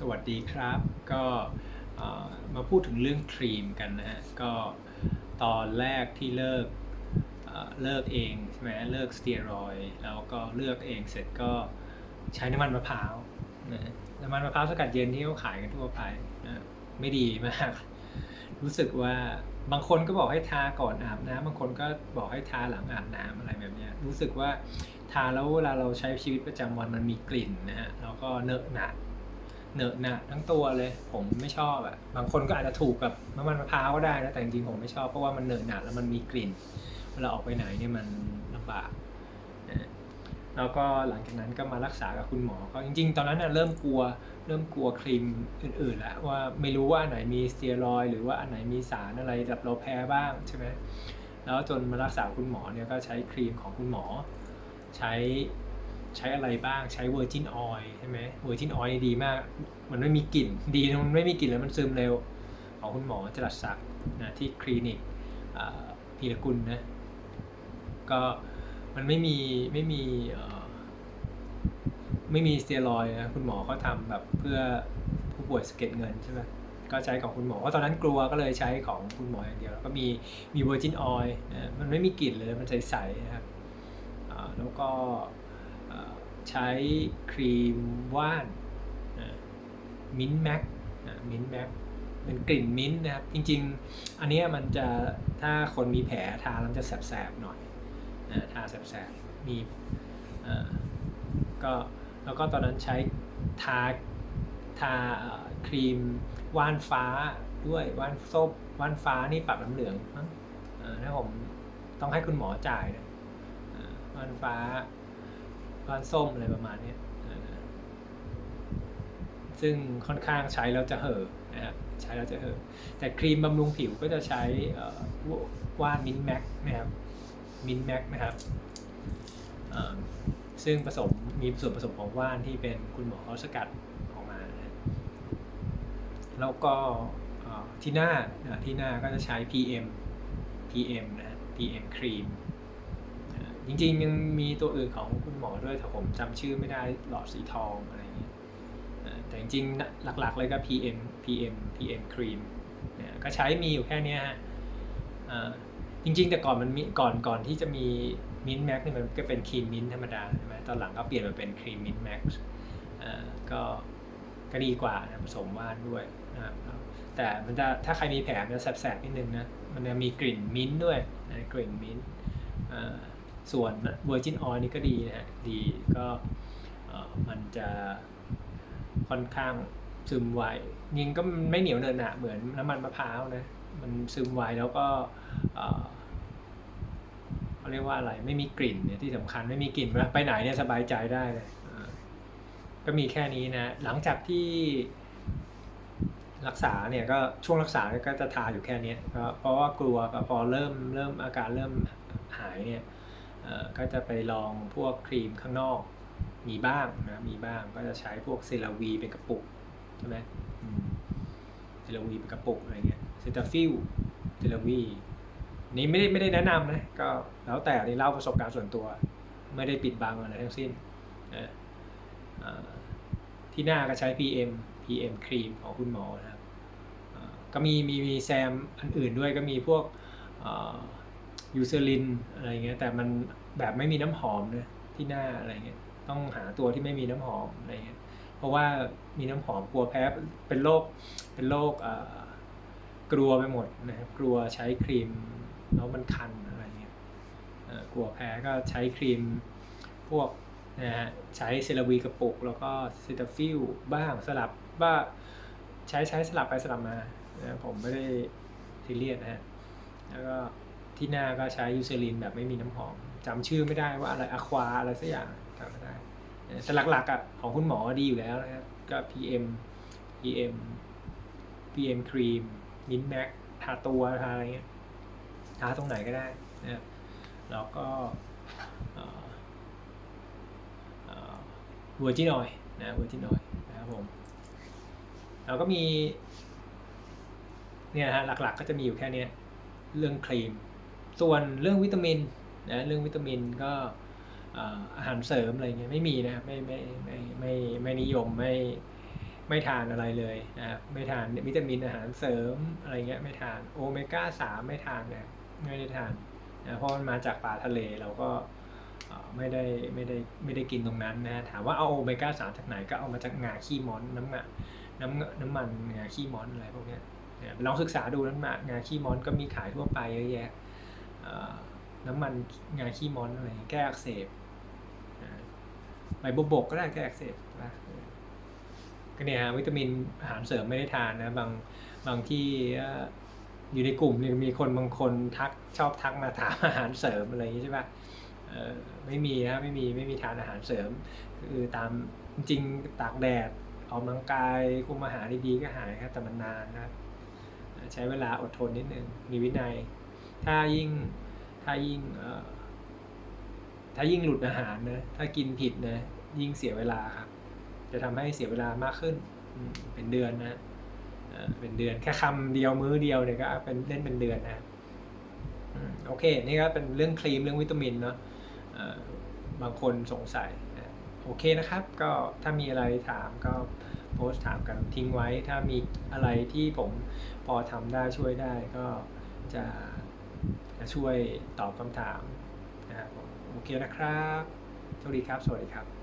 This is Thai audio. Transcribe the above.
สวัสดีครับ ก็มาพูดถึงเรื่องครีมกันนะฮะ ก็ตอนแรกที่เลิกเลิกเองใช่ไหมเลิกสเตียรอยด์แล้วก็เลือกเองเสร็จก็ใช้น้ำมันมะพร้าวนะน้ำมันมะพร้าวสกัดเย็นที่เขาขายกันทั่วไปนะไม่ดีมาก รู้สึกว่าบางคนก็บอกให้ทาก่อนอาบน้ำบางคนก็บอกให้ทาหลังอาบน้ำอะไรแบบนี้รู้สึกว่าทาแล้วเวลาเราใช้ชีวิตประจำวันมันมีกลิ่นนะฮะแล้วก็เนอะหนะ เหนอะหนะทั้งตัวเลย ผมไม่ชอบอะ่ะ บางคนก็อาจจะถูกกับน้ำมันมะพร้าวก็ได้นะแต่จริงๆผมไม่ชอบเพราะว่ามันเหนอะหนะแล้วมันมีกลิ่น เวลาออกไปไหนเนี่ยมันลำบากนะแล้วก็หลังจากนั้นก็มารักษากับคุณหมอก็จริง ๆ ตอนนั้นน่ะเริ่มกลัวเริ่มกลัวครีมอื่นๆแล้วว่าไม่รู้ว่าอันไหนมีสเตียรอยหรือว่าอันไหนมีสารอะไรแบบเราแพ้บ้างใช่ไหมแล้วจนมารักษาคุณหมอเนี่ยก็ใช้ครีมของคุณหมอ ใช้ ใช้อะไรบ้างใช้เวอร์จินออยใช่ไหมเวอร์จินออยดีมาก มันไม่มีกลิ่น ดีมันไม่มีกลิ่นแล้วมันซึมเร็ว ของคุณหมอจรัสศักดิ์นะที่คลินิกพีรกุลนะก็มันไม่มีไม่มีไม่มีสเตียรอยนะคุณหมอเขาทำแบบเพื่อผู้ป่วยสะเก็ดเงินใช่ไหมก็ใช้ของคุณหมอเพราะตอนนั้นกลัวก็เลยใช้ของคุณหมออย่างเดียว แล้วก็มีมีเวอร์จินออยนะมันไม่มีกลิ่นเลยมันใสๆนะครับแล้วก็ ใช้ครีมว่านมิ้นแม็กมิ้นแม็กเป็นกลิ่นมิ้นท์นะครับ จริง ๆ อันนี้มันจะถ้าคนมีแผลทาแล้วมันจะแสบๆหน่อยนะทาแสบๆมีก็แล้วก็ตอนนั้นใช้ทาทาครีมว่านฟ้าด้วยว่านส้มว่านฟ้านี่ปรับน้ำเหลืองมั้งถ้าผมต้องให้คุณหมอจ่ายนะอ่าม่านฟ้า ม่านส้มอะไรประมาณนี้ซึ่งค่อนข้างใช้แล้วจะเห่อะนะครับใช้แล้วจะเห่อะแต่ครีมบำรุงผิวก็จะใช้ว่านมินแม็กนะครับมินแม็กนะครับซึ่งผสมมีส่วนผสมของว่านที่เป็นคุณหมอเขาสกัดออกมานะแล้วก็ที่หน้าอ่าที่หน้าก็จะใช้ PM PM นะ PM ครีม จริงๆยังมีตัวอื่นของคุณหมอด้วยแต่ผมจำชื่อไม่ได้หลอดสีทองอะไรอย่างเงี้ยแต่จริงๆหลักๆเลยก็ PM PM PM ครีมเนี่ยก็ใช้มีอยู่แค่นี้ฮะจริงๆ แต่ก่อนมันมีก่อนก่อนที่จะมีมินแม็กเนี่ยมันก็เป็นครีมมินธรรมดาใช่ไหมตอนหลังก็เปลี่ยนมาเป็นครีมมินแม็กก็ก็ดีกว่านะผสมว่านด้วยนะครับแต่มันจะถ้าใครมีแผลมันจะแสบๆนิดนึงนะมันจะมีกลิ่นมิ้นท์ด้วยนะกลิ่นมิ้นท์ ส่วน Virgin Oil นี่ก็ดีนะฮะดีก็มันจะค่อนข้างซึมไวยิงก็ไม่เหนียวเนินหนะเหมือนน้ำมันมะพร้าวนะมันซึมไวแล้วก็เขาเรียกว่าอะไรไม่มีกลิ่นเนี่ยที่สำคัญไม่มีกลิ่นนะไปไหนเนี่ยสบายใจได้เลยก็มีแค่นี้นะ หลังจากที่รักษาเนี่ยก็ช่วงรักษาก็จะทาอยู่แค่นี้เพราะว่ากลัวพอเริ่มเริ่มอาการเริ่มหายเนี่ย ก็จะไปลองพวกครีมข้างนอก มีบ้างนะมีบ้างก็จะใช้พวกเซราวีเป็นกระปุกใช่ไหมเซราวีเป็นกระปุกอะไรเงี้ยเซตาฟิลเซราวีนี่ไม่ได้ไม่ได้แนะนำนะก็แล้วแต่นี่เล่าประสบการณ์ส่วนตัว ไม่ได้ปิดบังอะไรทั้งสิ้นนะที่หน้าก็ใช้ PM PM ครีมของคุณหมอนะครับก็มีมีมีแซมอันอื่นด้วยก็มีพวก ยูเซรินอะไรเงี้ยแต่มันแบบไม่มีน้ำหอมนะที่หน้าอะไรเงี้ยต้องหาตัวที่ไม่มีน้ำหอมอะไรเงี้ยเพราะว่ามีน้ำหอมกลัวแพ้เป็นโรคเป็นโรคกลัวไปหมดนะครับกลัวใช้ครีมแล้วมันคันอะไรเงี้ยกลัวแพ้ก็ใช้ครีมพวกนะฮะใช้เซรวีกระปุก แล้วก็เซตาฟิลบ้างสลับว่าใช้ใช้สลับไปสลับมานะผมไม่ได้ทีเรียสนะฮะแล้วก็ ที่หน้าก็ใช้ยูเซรินแบบไม่มีน้ำหอมจำชื่อไม่ได้ว่าอะไรอะควาอะไรสักอย่างจำไม่ได้แต่หลักๆอะของคุณหมอดีอยู่แล้วนะครับก็ PM PM PM ครีมมินแม็กทาตัวทาอะไรเงี้ยทาตรงไหนก็ได้นะครับแล้วก็เอ่อเวอร์จินอยนะเวอร์จินอยนะครับผมแล้วก็มีเนี่ยฮะหลักๆก็จะมีอยู่แค่นี้เรื่องครีม ส่วนเรื่องวิตามินนะเรื่องวิตามินก็อาหารเสริมอะไรเงี้ยไม่มีนะไม่ไม่ไม่ไม่ไม่นิยมไม่ไม่ทานอะไรเลยนะครับไม่ทานวิตามินอาหารเสริมอะไรเงี้ยไม่ทานโอเมก้าสามไม่ทานนะไม่ได้ทานนะเพราะมันมาจากป่าทะเลเราก็เอ่อไม่ได้ไม่ได้ไม่ได้กินตรงนั้นนะถามว่าเอาโอเมก้าสามจากไหนก็เอามาจากงาขี้ม้อนน้ำงาน้ำน้ำมันงาขี้ม้อนอะไรพวกเนี้ยลองศึกษาดูน้ำมันงาขี้ม้อนก็มีขายทั่วไปเยอะแยะ น้ำมันงาขี้ม้อนอะไรแก้อักเสบใบบวบกก็ได้แก้อักเสบนะก็เนี่ยฮะวิตามินอาหารเสริมไม่ได้ทานนะบางบางที่อยู่ในกลุ่มเนี่ยมีคนบางคนทักชอบทักมาถามอาหารเสริมอะไรอย่างนี้ใช่ปะไม่มีนะไม่มีไม่มีทานอาหารเสริมคือตามจริงตากแดดออกกำลังกายคุมอาหารดีๆก็หายครับแต่มันนานนะครับใช้เวลาอดทนนิดนึงมีวินัย ถ้ายิ่งถ้ายิ่งถ้ายิ่งหลุดอาหารนะถ้ากินผิดนะยิ่งเสียเวลาครับ จะทำให้เสียเวลามากขึ้นเป็นเดือนนะเป็นเดือนแค่คำเดียวมื้อเดียวเนี่ยก็เป็นเล่นเป็นเดือนนะโอเค นี่ก็เป็นเรื่องครีมเรื่องวิตามินเนาะบางคนสงสัยโอเคนะครับ ก็ถ้ามีอะไรถามก็โพสต์ถามกันทิ้งไว้ ถ้ามีอะไรที่ผมพอทำได้ช่วยได้ก็จะ ช่วยตอบคำถามนะครับโอเคนะครับโชคดีครับ สวัสดีครับ